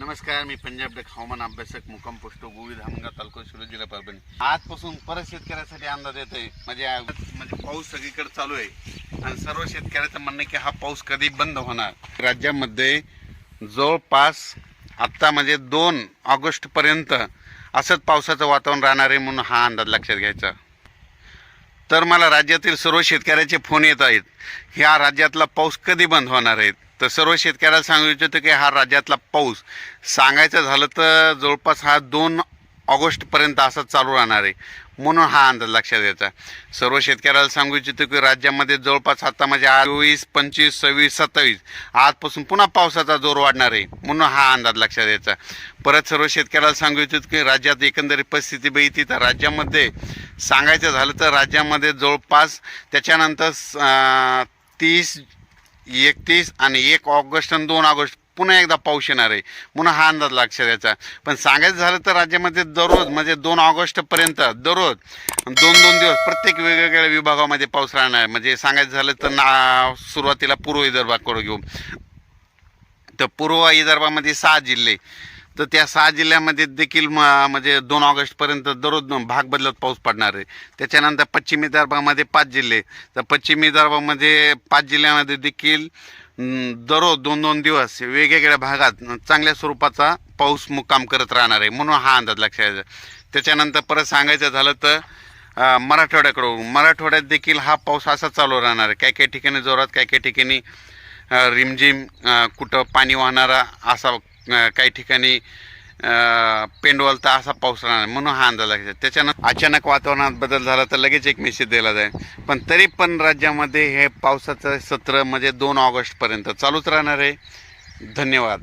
नमस्कार मी पंजाब डेक हवामान अभ्यासक मुक्काम पोस्ट गोवी धामणगाव तालुका शिरोळ जिल्हा परभणी. आजपासून परत शेतकऱ्यासाठी अंदाज येत आहे. म्हणजे म्हणजे पाऊस सगळीकडे चालू आहे. आणि सर्व शेतकऱ्याचं म्हणणं की हा पाऊस कधी बंद होणार? राज्यामध्ये जवळपास आत्ता म्हणजे दोन ऑगस्टपर्यंत असंच पावसाचं वातावरण राहणार आहे म्हणून हा अंदाज लक्षात घ्यायचा. तर मला राज्यातील सर्व शेतकऱ्याचे फोन येत आहेत. ह्या राज्यातला पाऊस कधी बंद होणार आहेत तर सर्व शेतकऱ्याला सांगू इच्छितो की हा राज्यातला पाऊस सांगायचं झालं तर जवळपास हा दोन ऑगस्टपर्यंत असाच चालू राहणार आहे म्हणून हा अंदाज लक्षात घ्यायचा सर्व शेतकऱ्याला सांगू इच्छितो की राज्यामध्ये जवळपास आता म्हणजे चोवीस पंचवीस सव्वीस सत्तावीस आजपासून पुन्हा पावसाचा जोर वाढणार आहे म्हणून हा अंदाज लक्षात घ्यायचा परत सर्व शेतकऱ्याला सांगू इच्छितो की राज्यात एकंदरीत परिस्थिती बघितली तर राज्यामध्ये सांगायचं झालं तर राज्यामध्ये जवळपास त्याच्यानंतर तीस एकतीस आणि एक ऑगस्ट आणि दोन ऑगस्ट पुन्हा एकदा पाऊस येणार आहे. म्हणून हा अंदाज लक्षात याचा पण सांगायचं झालं तर राज्यामध्ये दररोज म्हणजे दोन ऑगस्टपर्यंत दररोज दोन दोन दिवस प्रत्येक वेगवेगळ्या विभागामध्ये पाऊस राहणार. आहे म्हणजे सांगायचं झालं तर ना सुरुवातीला पूर्व विदर्भाकडे घेऊ. तर पूर्व विदर्भामध्ये सहा जिल्हे. तर त्या सहा जिल्ह्यामध्ये देखील म- म्हणजे दोन ऑगस्टपर्यंत दररोज भाग बदलत पाऊस पडणार आहे. त्याच्यानंतर पश्चिम विदर्भामध्ये पाच जिल्हे. तर पश्चिम विदर्भामध्ये पाच जिल्ह्यामध्ये देखील दररोज दोन दोन दिवस वेगवेगळ्या भागात चांगल्या स्वरूपाचा पाऊस मुक्काम करत राहणार आहे म्हणून हा अंदाज लक्षात घ्यायचा त्याच्यानंतर परत सांगायचं झालं तर मराठवाड्याकडून मराठवाड्यात देखील हा पाऊस असा चालू राहणार आहे. काही काही ठिकाणी जोरात काही काही ठिकाणी रिमझिम कुठं पाणी वाहणारा असा काही ठिकाणी पेंडवल पेंडवलता असा पाऊस राहणार म्हणून हा अंदाज लागेल त्याच्यानं अचानक वातावरणात बदल झाला तर लगेच एक मेसेज दिला जाईल. पण तरी पण राज्यामध्ये हे पावसाचं सत्र म्हणजे दोन ऑगस्टपर्यंत चालूच राहणार आहे. धन्यवाद.